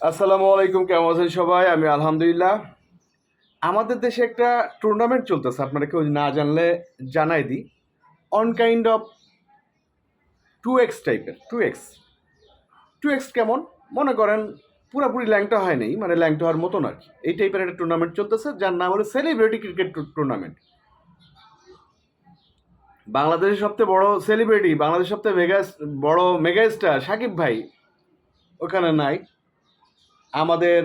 আসসালামু আলাইকুম, কেমন আছেন সবাই? আমি আলহামদুলিল্লাহ। আমাদের দেশে একটা টুর্নামেন্ট চলতেছে, আপনারা কেউ না জানলে জানাই দিই। One kind of two X টাইপের টু এক্স টু এক্স কেমন? মনে করেন পুরোপুরি ল্যাংটা হয়নি মানে ল্যাংটা হওয়ার মতন আর কি। এই টাইপের একটা টুর্নামেন্ট চলতেছে, যার নাম হলো সেলিব্রিটি ক্রিকেট টুর্নামেন্ট বাংলাদেশের সবচেয়ে বড় সেলিব্রিটি বাংলাদেশের সবচেয়ে মেগা বড় মেগা স্টার সাকিব ভাই, ওখানে নাই। আমাদের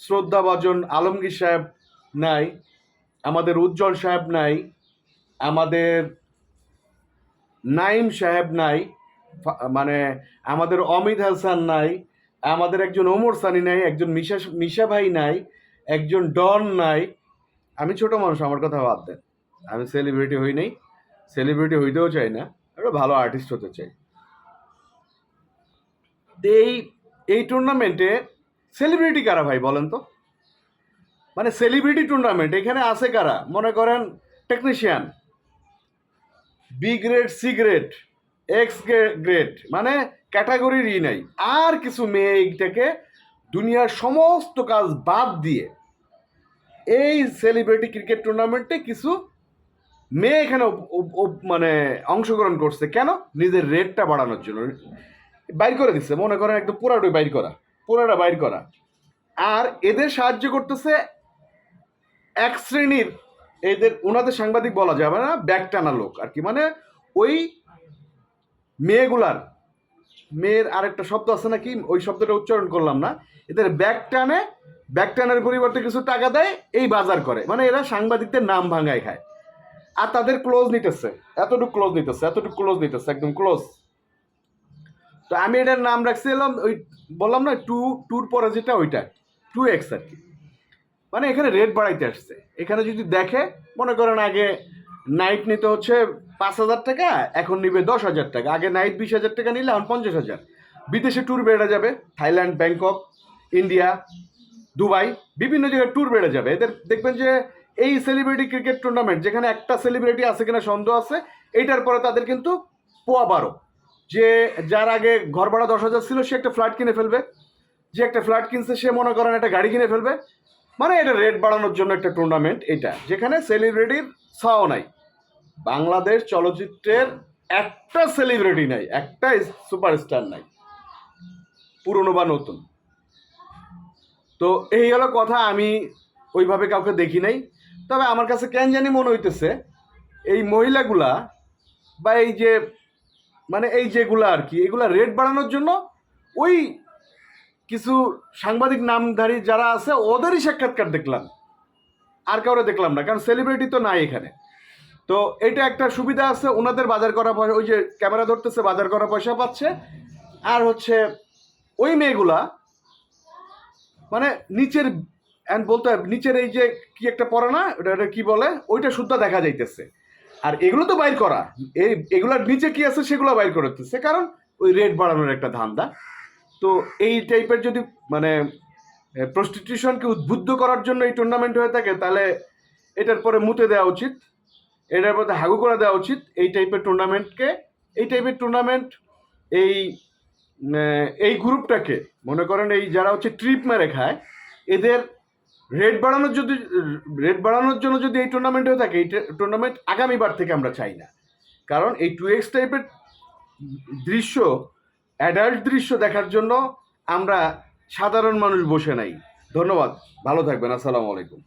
শ্রদ্ধাভাজন আলমগীর সাহেব নাই, আমাদের উজ্জ্বল সাহেব নাই, আমাদের নাইম সাহেব নাই মানে আমাদের অমিত হাসান নাই, আমাদের একজন ওমর সানি নাই, একজন মিশা মিশা ভাই নাই, একজন ডন নাই। আমি ছোট মানুষ, আমার কথা বাদ দেন। আমি সেলিব্রিটি হই নাই সেলিব্রিটি হইতেও চাই না একটা ভালো আর্টিস্ট হতে চাই। এই এই টুর্নামেন্টে সেলিব্রিটি কারা ভাই বলেন তো? মানে সেলিব্রিটি টুর্নামেন্ট এখানে আছে কারা? মনে করেন technician B grade C grade X grade মানে ক্যাটাগরির ই নাই। আর কিছু মেয়ে এইটাকে দুনিয়ার সমস্ত কাজ বাদ দিয়ে এই সেলিব্রিটি ক্রিকেট টুর্নামেন্টে কিছু মেয়ে এখানে মানে অংশগ্রহণ করছে। কেন? নিজের রেটটা বাড়ানোর জন্য। বাইর করে দিচ্ছে মনে করেন একদম পুরাটাই বাইর করা, পুরাটা বাইর করা। আর এদের সাহায্য করতেছে এক শ্রেণির এদের, ওনাদের সাংবাদিক বলা যাবে না, ব্যাগ টানা লোক আর কি। মানে ওই মেয়েগুলার, মেয়ের আরেকটা শব্দ আছে নাকি? ওই শব্দটা উচ্চারণ করলাম না। এদের ব্যাগ টানে, ব্যাগ টানের পরিবর্তে কিছু টাকা দেয়, এই বাজার করে। মানে এরা সাংবাদিকদের নাম ভাঙায় খায়। আর তাদের ক্লোজ নিতেছে, এতটুকু ক্লোজ নিতেছে, এতটুকু ক্লোজ নিতেছে, একদম ক্লোজ তো আমি এটার নাম রাখছিলাম, ওই বললাম না টু টুর পরে যেটা ওইটা টু এক্স আর কি। মানে এখানে রেট বাড়াইতে আসছে। এখানে যদি দেখে, মনে করেন আগে নাইট নিতে হচ্ছে পাঁচ হাজার টাকা, এখন নিবে দশ হাজার টাকা। আগে নাইট বিশ হাজার টাকা নিলে এখন পঞ্চাশ হাজার। বিদেশে ট্যুর বেড়ে যাবে থাইল্যান্ড ব্যাংকক ইন্ডিয়া দুবাই বিভিন্ন জায়গায় ট্যুর বেড়ে যাবে। এদের দেখবেন যে এই সেলিব্রিটি ক্রিকেট টুর্নামেন্ট যেখানে একটা সেলিব্রিটি আছে কিনা সন্দেহ আছে, এইটার পরে তাদের কিন্তু পোয়া বারো। যে যার আগে ঘর ভাড়া দশ হাজার ছিল, সে একটা ফ্ল্যাট কিনে ফেলবে। যে একটা ফ্ল্যাট কিনছে, সে মনে করেন একটা গাড়ি কিনে ফেলবে। মানে এটা রেট বাড়ানোর জন্য একটা টুর্নামেন্ট এটা, যেখানে সেলিব্রিটির ছাও নাই। বাংলাদেশ চলচ্চিত্রের একটা সেলিব্রিটি নাই, একটা সুপারস্টার নাই। পুরনো বা নতুন। তো এই হলো কথা, আমি ওইভাবে কাউকে দেখি নাই। তবে আমার কাছে কেন জানি মনে হইতেছে, এই মহিলাগুলা বা এই যে মানে এই যেগুলা আর কি, এগুলা রেট বাড়ানোর জন্য ওই কিছু সাংবাদিক নামধারী যারা আছে, ওদেরই সাক্ষাৎকার দেখলাম। আর কাউরে দেখলাম না, কারণ সেলিব্রিটি তো নাই এখানে। তো এটা একটা সুবিধা আছে, ওনাদের বাজার করা পয়সা, ওই যে ক্যামেরা ধরতেছে, বাজার করা পয়সা পাচ্ছে। আর হচ্ছে ওই মেয়েগুলা মানে নিচের, and বলতে নিচের এই যে কি একটা পড়ে না, ওটা কি বলে, ওইটা শুদ্ধ দেখা যাইতেছে। আর এগুলো তো বাইর করা। এই এগুলার নিচে কি আছে সেগুলো বাইর করতেছে কারণ ওই রেট বাড়ানোর একটা ধান্দা। তো এই টাইপের যদি মানে প্রস্টিটিউশনকে উদ্বুদ্ধ করার জন্য এই টুর্নামেন্ট হয়ে থাকে, তাহলে এটার পরে মুতে দেওয়া উচিত। এটার মধ্যে হাগু করে দেওয়া উচিত এই টাইপের টুর্নামেন্টকে এই টাইপের টুর্নামেন্ট এই এই গ্রুপটাকে মনে করেন এই যারা হচ্ছে ট্রিপ মেরে খায়, এদের রেট বাড়ানোর যদি রেট বাড়ানোর জন্য যদি এই টুর্নামেন্ট হয়ে থাকে, এই টুর্নামেন্ট আগামীবার থেকে আমরা চাই না। কারণ এই টু এক্স টাইপের দৃশ্য অ্যাডাল্ট দৃশ্য দেখার জন্য আমরা সাধারণ মানুষ বসে নাই। ধন্যবাদ। ভালো থাকবেন। আসসালামু আলাইকুম।